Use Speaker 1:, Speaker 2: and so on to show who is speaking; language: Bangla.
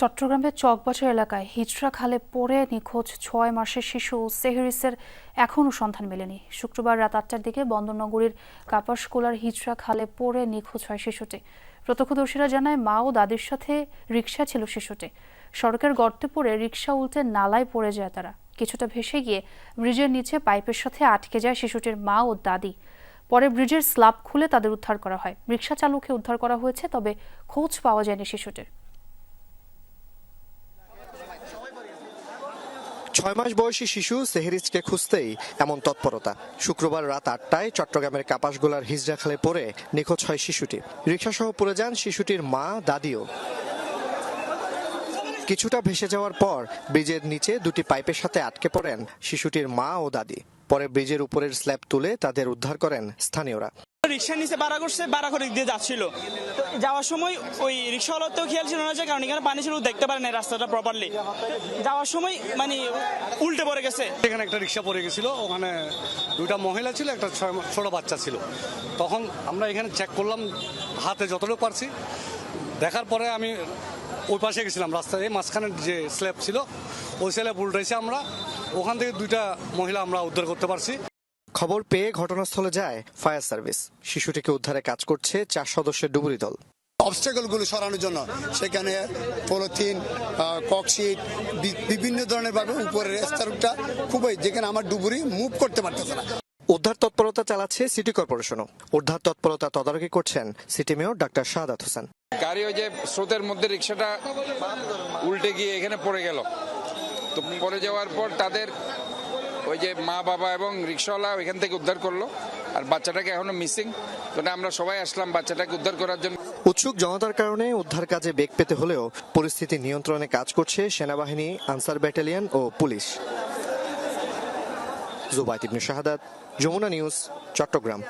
Speaker 1: চট্টগ্রামের চকবাজার এলাকায় হিজড়া খালে পড়ে নিখোঁজ ছয় মাসের শিশু সেহরিসের এখনও সন্ধান মেলেনি। শুক্রবার রাত আটটার দিকে বন্দরনগরীর কাপাসকোলার হিজড়া খালে পড়ে নিখোঁজ হয় শিশুটি। প্রত্যক্ষদর্শীরা জানায়, মা ও দাদির সাথে রিক্সা ছিল শিশুটি। সড়কের গর্তে পড়ে রিক্সা উল্টে নালায় পড়ে যায় তারা। কিছুটা ভেসে গিয়ে ব্রিজের নিচে পাইপের সাথে আটকে যায় শিশুটির মা ও দাদি। পরে ব্রিজের স্ল্যাব খুলে তাদের উদ্ধার করা হয়। রিক্সা চালককে উদ্ধার করা হয়েছে, তবে খোঁজ পাওয়া যায়নি শিশুটির।
Speaker 2: ছয় মাস বয়সী শিশু সেহেরিজকে খুঁজতেই এমন তৎপরতা। শুক্রবার রাত আটটায় চট্টগ্রামের কাপাসগোলার হিজড়াখালে পড়ে নিখোঁজ হয় শিশুটি। রিক্সাসহ পড়ে যান শিশুটির মা, দাদিও। কিছুটা ভেসে যাওয়ার পর ব্রিজের নিচে দুটি পাইপের সাথে আটকে পড়েন শিশুটির মা ও দাদি। পরে ব্রিজের উপরের স্ল্যাব তুলে তাদের উদ্ধার করেন স্থানীয়রা।
Speaker 3: রিক্সার নিচে ভাড়া করছে ভাড়া করে দিয়ে যাচ্ছিল। যাওয়ার সময় ওই রিক্সাওয়ালার তো খেয়াল ছিল না যে, কারণ এখানে পানি ছিল দেখতে পারে না রাস্তাটা প্রপারলি যাওয়ার সময় মানে উল্টে পড়ে গেছে।
Speaker 4: এখানে একটা রিক্সা পড়ে গেছিল, ওখানে দুইটা মহিলা ছিল, একটা ছোট বাচ্চা ছিল। তখন আমরা এখানে চেক করলাম, হাতে যতটুকু পারছি। দেখার পরে আমি ওই পাশে গেছিলাম রাস্তায়, এই মাঝখানে যে স্ল্যাব ছিল, ওই স্ল্যাব উল্টাইছে আমরা। ওখান থেকে দুইটা মহিলা আমরা উদ্ধার করতে পারছি।
Speaker 2: খবর পেয়ে ঘটনাস্থলে যায় ফায়ার সার্ভিস। শিশুটিকে উদ্ধারে কাজ করছে চার সদস্যের ডুবুরি দল।
Speaker 5: অবস্টেকলগুলো সরানোর জন্য সেখানে পলিথিন ককশিট বিভিন্ন ধরনের ভাবে উপরের স্তরটা খুবই যেখানে আমার ডুবুরি মুভ করতে পারতেছে না।
Speaker 2: উদ্ধার তৎপরতা চালাচ্ছে সিটি কর্পোরেশনও। উদ্ধার তৎপরতা তদারকি করছেন city mayor doctor Shahadat Hossain.
Speaker 6: গাড়ি ওই যে স্রোতের মধ্যে রিক্সাটা উল্টে গিয়ে এখানে পড়ে গেল। তো পড়ে যাওয়ার পর তাদের ওই যে মা, বাবা এবং রিক্সাওয়ালা ওইখান থেকে উদ্ধার করল, আর বাচ্চাটাকে এখনও মিসিং তো আমরা সবাই আসলাম বাচ্চাটাকে উদ্ধার করার জন্য।
Speaker 2: উৎসুক জনতার কারণে উদ্ধার কাজে বেগ পেতে হলেও পরিস্থিতি নিয়ন্ত্রণে কাজ করছে সেনাবাহিনী, আনসার ব্যাটালিয়ন ও পুলিশ। জুবাই ইবনে শাহাদাত, যমুনা নিউজ, চট্টগ্রাম।